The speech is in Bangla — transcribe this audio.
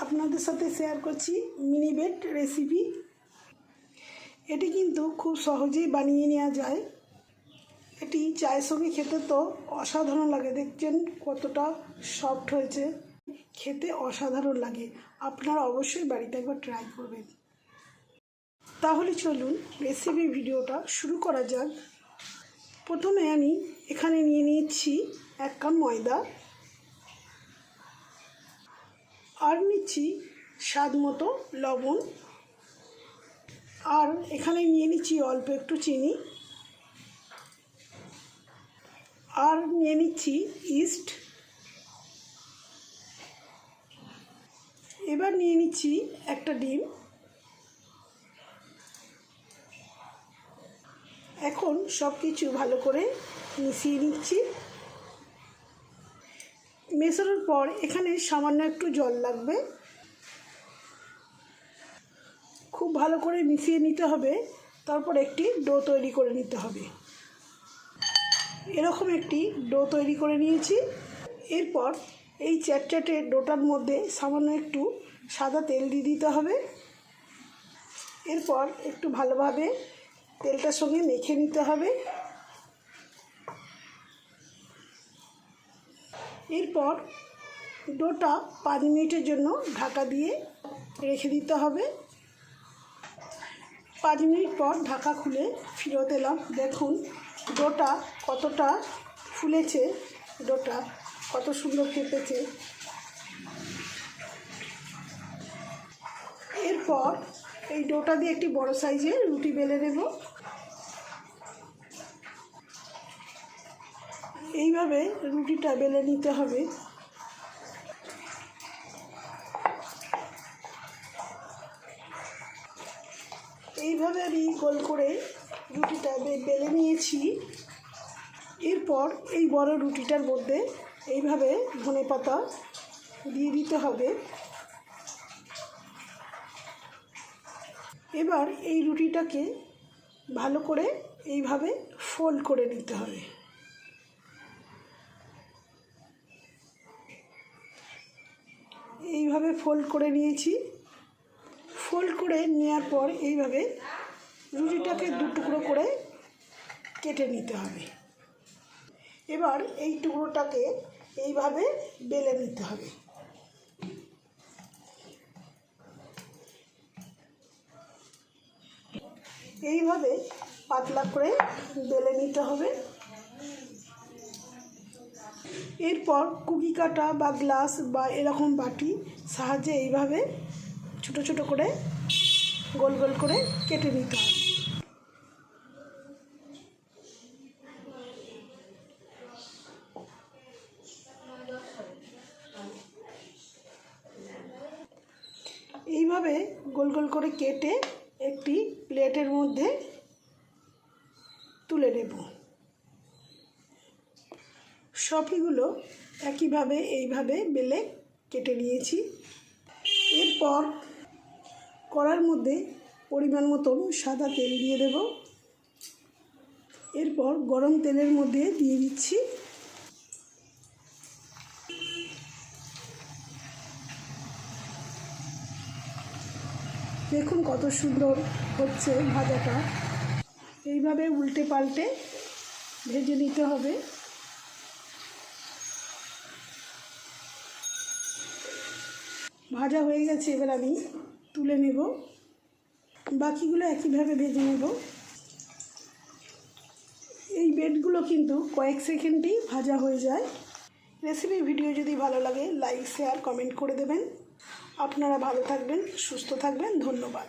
আপনাদের সাথে শেয়ার করছি মিনি বেড রেসিপি এটি কিন্তু খুব সহজেই বানিয়ে নেওয়া যায়। এটি চায়ের সঙ্গে খেতে তো অসাধারণ লাগে। দেখছেন কতটা সফট হয়েছে। খেতে অসাধারণ লাগে। আপনারা অবশ্যই বাড়িতে একবার ট্রাই করবেন। তাহলে চলুন রেসিপি ভিডিওটা শুরু করা যাক। প্রথমে আমি এখানে নিয়ে নিচ্ছি এক কাপ ময়দা। আর নিচ্ছি স্বাদ মতো লবণ। আর এখানে নিয়ে নিচ্ছি অল্প একটু চিনি। আর নিয়ে নিচ্ছি ইস্ট। এবার নিয়ে নিচ্ছি একটা ডিম। এখন সব কিছু ভালো করে মিশিয়ে নিচ্ছি। মেশানোর পর এখানে সামান্য একটু জল লাগবে। খুব ভালো করে মিশিয়ে নিতে হবে। তারপর একটি ডো তৈরি করে নিতে হবে। এরকম একটি ডো তৈরি করে নিয়েছি। এরপর এই চ্যাটচ্যাটে ডোটার মধ্যে সামান্য একটু সাদা তেল দিয়ে দিতে হবে। এরপর একটু ভালোভাবে তেলটার সঙ্গে মেখে নিতে হবে। এরপর ডোটা পাঁচ মিনিটের জন্য ঢাকা দিয়ে রেখে দিতে হবে। পাঁচ মিনিট পর ঢাকা খুলে ফিরত এলাম। দেখুন, ডোটা কতটা ফুলেছে, ডোটা কত সুন্দর কেঁপেছে। এরপর এই ডোটা দিয়ে একটি বড় সাইজের রুটি বেলে নেব। এইভাবে রুটিটা বেলে নিতে হবে। এইভাবে আমি গোল করে রুটিটা বেলে নিয়েছি। এরপর এই বড় রুটিটার মধ্যে এইভাবে ধনে পাতা দিয়ে দিতে হবে। এবার এই রুটিটাকে ভালো করে এইভাবে ফোল্ড করে নিতে হবে। এইভাবে ফোল্ড করে নিয়েছি। ফোল্ড করে নেওয়ার পর এইভাবে রুটিটাকে দু টুকরো করে কেটে নিতে হবে। এবার এই টুকরোটাকে এইভাবে বেলে নিতে হবে। এইভাবে পাতলা করে বেলে নিতে হবে। এরপর কুকি কাটা বা গ্লাস বা এরকম বাটি সাহায্যে এইভাবে ছোট ছোট করে গোল গোল করে কেটে নিতে হবে এইভাবে গোল গোল করে কেটে একটি প্লেটের মধ্যে তুলে নেব। সবইগুলো একইভাবে, এইভাবে বেলে কেটে নিয়েছি। এরপর করার মধ্যে পরিমাণ মতন সাদা তেল দিয়ে দেব। এরপর গরম তেলের মধ্যে দিয়ে দিচ্ছি। দেখুন কত সুন্দর হচ্ছে ভাজাটা। এইভাবে উল্টে পাল্টে ভেজে নিতে হবে। ভাজা হয়ে গেছে, এবার আমি তুলে নেব। বাকিগুলো একইভাবে ভেজে নেব। এই বেডগুলো কিন্তু কয়েক সেকেন্ডেই ভাজা হয়ে যায়। রেসিপি ভিডিও যদি ভালো লাগে, লাইক, শেয়ার, কমেন্ট করে দেবেন। আপনারা ভালো থাকবেন, সুস্থ থাকবেন, ধন্যবাদ।